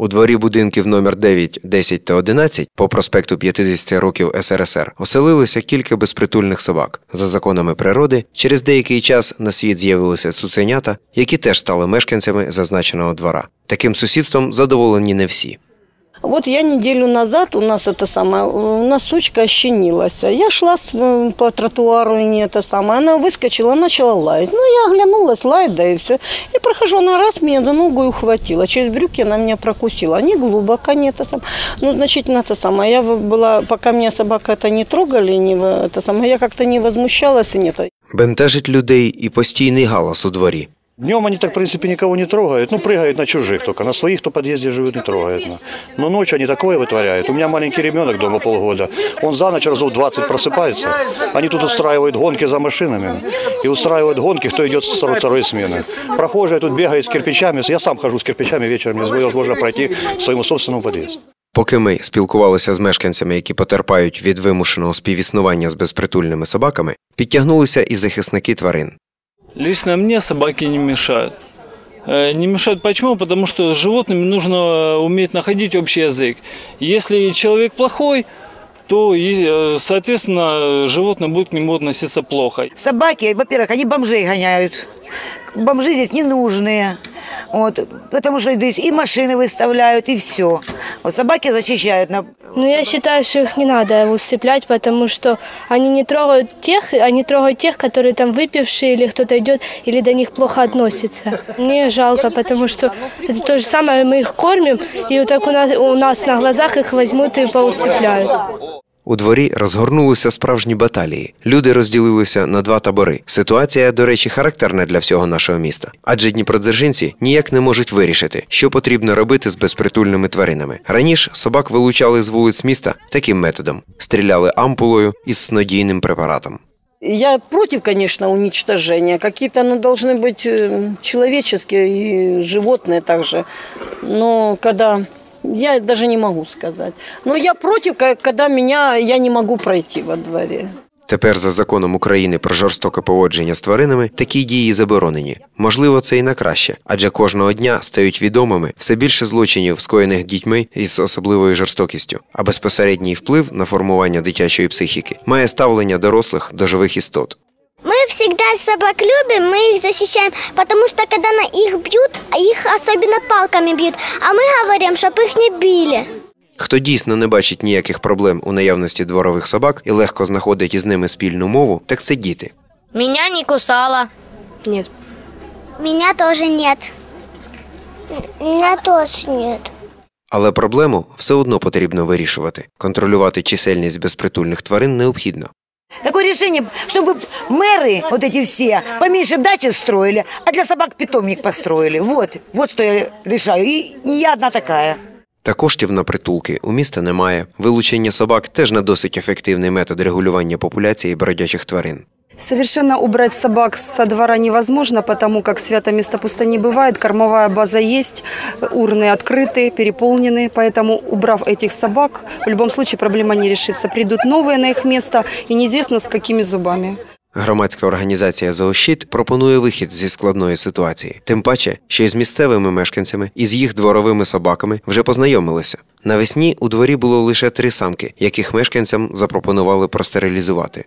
У дворі будинків номер 9, 10 та 11 по проспекту 50 років СРСР оселилися кілька безпритульних собак. За законами природи, через деякий час на світ з'явилися цуценята, які теж стали мешканцями зазначеного двора. Таким сусідством задоволені не всі. Вот я неделю назад, у нас это самое, у нас сучка ощенилась. Я шла с- м, по тротуару, и не это самое, она выскочила, начала лаять. Ну, я оглянулась, лает, да и все. И прохожу, она раз меня за ногу и ухватила. Через брюки она меня прокусила. Не глубоко, не это самое. Ну, значительно это самое. Я в- была, пока меня собака это не трогали, не в- это самое, я как-то не возмущалась и нет. Бентежить людей і постійний галас у дворі. Днем они так, в принципе, никого не трогают. Ну, прыгают на чужих только. На своих, кто в подъезде живет, не трогают. ну. Но ночью они такое вытворяют. У меня маленький ребенок дома полгода. Он за ночь разов 20 просыпается. Они тут устраивают гонки за машинами. И устраивают гонки, кто идет с второй, второй смены. Прохожие тут бегают с кирпичами. Я сам хожу с кирпичами вечером. Невозможно пройти к своему собственному подъезду. Поки ми спілкувалися з мешканцями, які потерпають від вимушеного співіснування з безпритульними собаками, підтягнулися і захисники тварин. Лично мне собаки не мешают. Э, Не мешают почему? Потому что с животными нужно э, уметь находить общий язык. Если человек плохой, то, э, соответственно, животное будет к нему относиться плохо. Собаки, во-первых, они бомжей гоняют. Бомжи здесь не нужные. Вот, потому что здесь и машины выставляют, и все. Вот собаки защищают. на- Ну, я считаю, что их не надо усыплять, потому что они не трогают тех, они трогают тех, которые там выпившие, или кто-то идет, или до них плохо относится. Мне жалко, потому что это то же самое, мы их кормим, и вот так у нас, у нас на глазах их возьмут и поусыпляют. У дворі розгорнулися справжні баталії. Люди розділилися на два табори. Ситуація, до речі, характерна для всього нашого міста. Адже дніпродзержинці ніяк не можуть вирішити, що потрібно робити з безпритульними тваринами. Раніше собак вилучали з вулиць міста таким методом: стріляли ампулою із снодійним препаратом. Я против, конечно, уничтожения. Какие-то ну, должны быть э, человеческие и животные также. Но когда... я даже не могу сказать. Но я против, когда меня... Я не могу пройти во дворе. Тепер за законом України про жорстоке поводження з тваринами такі дії заборонені. Можливо, це і на краще, адже кожного дня стають відомими все більше злочинів, скоєних дітьми із особливою жорстокістю, а безпосередній вплив на формування дитячої психіки має ставлення дорослих до живих істот Мы всегда собак любим, мы их защищаем, потому что когда на их бьют, а их особенно палками бьют, а мы говорим, чтобы их не били. Хто дійсно не бачить ніяких проблем у наявності дворових собак і легко знаходить із ними спільну мову, так це діти. Меня не кусала. Нет. Меня тоже нет. Меня тоже нет. Але проблему все одно потрібно вирішувати. Контролювати чисельність безпритульних тварин необхідно. Такое решение, чтобы мэры, вот эти все, поменьше дачи строили, а для собак питомник построили. Вот, вот что я решаю. И не я одна такая. Та коштів на притулки у міста немає. Вилучення собак теж не досить ефективний метод регулювання популяції бродячих тварин. Совершенно убрать собак со двора невозможно, потому как свято место пусто не бывает, кормовая база есть, урны открыты, переполнены, поэтому убрав этих собак, в любом случае проблема не решится. Придут новые на их место и неизвестно с какими зубами. Громадська організація «Зоощит» пропонує вихід зі складної ситуації. Тим паче, що із місцевими мешканцями і з їх дворовими собаками вже познайомилися. Навесні у дворі було лише три самки, яких мешканцям запропонували простерилізувати.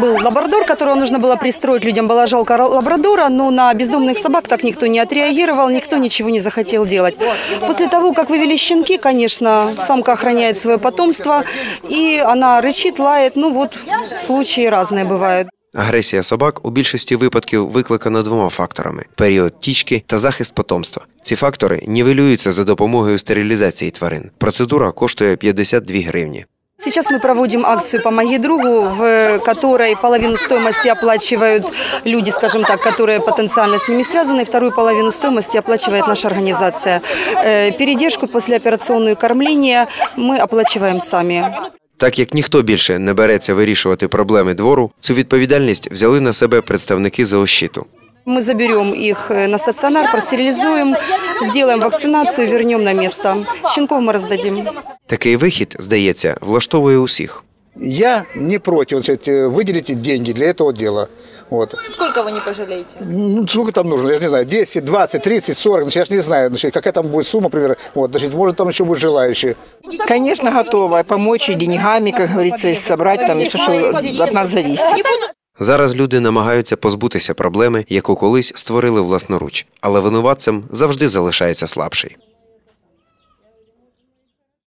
Был лабрадор, которого нужно было пристроить, людям была жалко ра- лабрадора, но на бездомных собак так никто не отреагировал, никто ничего не захотел делать. После того, как вывели щенки, конечно, самка охраняет свое потомство, и она рычит, лает, ну вот случаи разные бывают. Агресія собак у більшості випадків викликана двома факторами: період тічки та захист потомства. Ці фактори нівелюються за допомогою стерилізації тварин. Процедура коштує 52 гривні. Сейчас мы проводим акцию «Помоги другу», в которой половину стоимости оплачивают люди, скажем так, которые потенциально с ними связаны, вторую половину стоимости оплачивает наша организация. Э, Передержку послеоперационную кормление мы оплачиваем сами. Так як ніхто більше не береться вирішувати проблеми двору, цю відповідальність взяли на себе представники зоощиту. Мы заберем их э, на стационар, простерилизуем, сделаем вакцинацию, вернем на место. Щенков мы раздадим. Такий вихід, здається, влаштовує усіх. Я не против значит, выделить деньги для этого дела. Вот. Сколько вы не пожалеете? Ну, сколько там нужно, я же не знаю, 10, 20, 30, 40, значит, я же не знаю, значит, какая там будет сумма, например, вот, значит, может, там еще будут желающие. Конечно, готова помочь и деньгами, как говорится, и собрать там, если что от нас зависит. Зараз люди намагаються позбутися проблеми, яку колись створили власноруч, але винуватцем завжди залишається слабший.